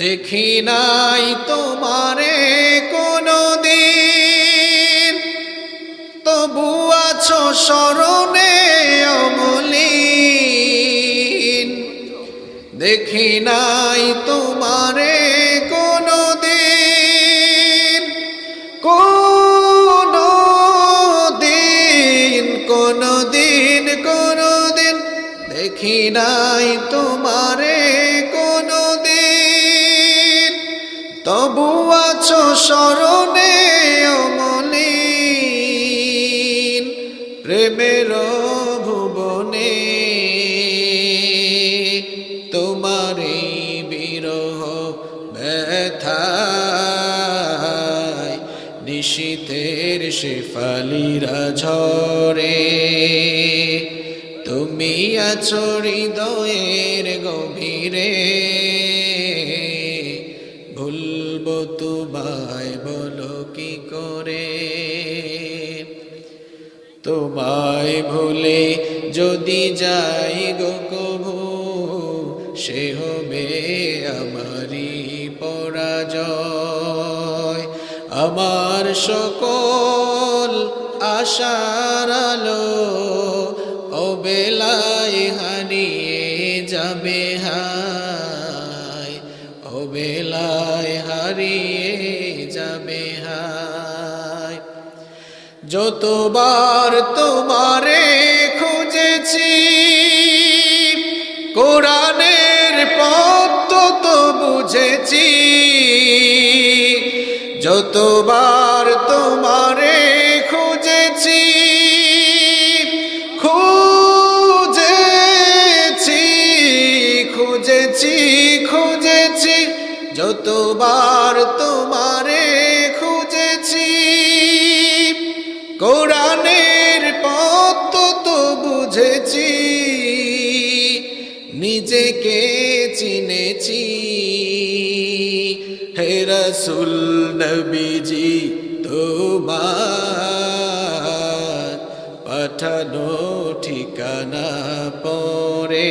দেখি নাই তোমারে কোনো দিন তবু আছো স্মরণে অমলিন। দেখি নাই তোমারে কোনো দিন কোনো দিন কোনো দিন কোনো দিন দেখি নাই তোমারে তবু আছো স্মরণে অমলিন প্রেমের ভুবনে। তোমারে বিরহ ব্যথায় নিশীতের শেফালিরা ঝরে তুমি আছো হৃদয়ের গভীরে। ভুলবো তোমায় বলো কি করে? তোমায় ভুলে যদি যাই গো কভু সে হবে আমারই পরাজয়। আমার সকল আশার আলো অবেলায় হারিয়ে যাবে হায়। অবেলায় হারিয়ে যাবে হায়। যতবার তোমারে খুঁজেছি কোরআনের পথ তো বুঝেছি। যতবার যতবার তোমারে খুঁজেছি, কোরআনের পথ তো বুঝেছি, নিজেকে চিনেছি। হে রসুল নবীজি, তোমার পাঠানো ঠিকানা পরে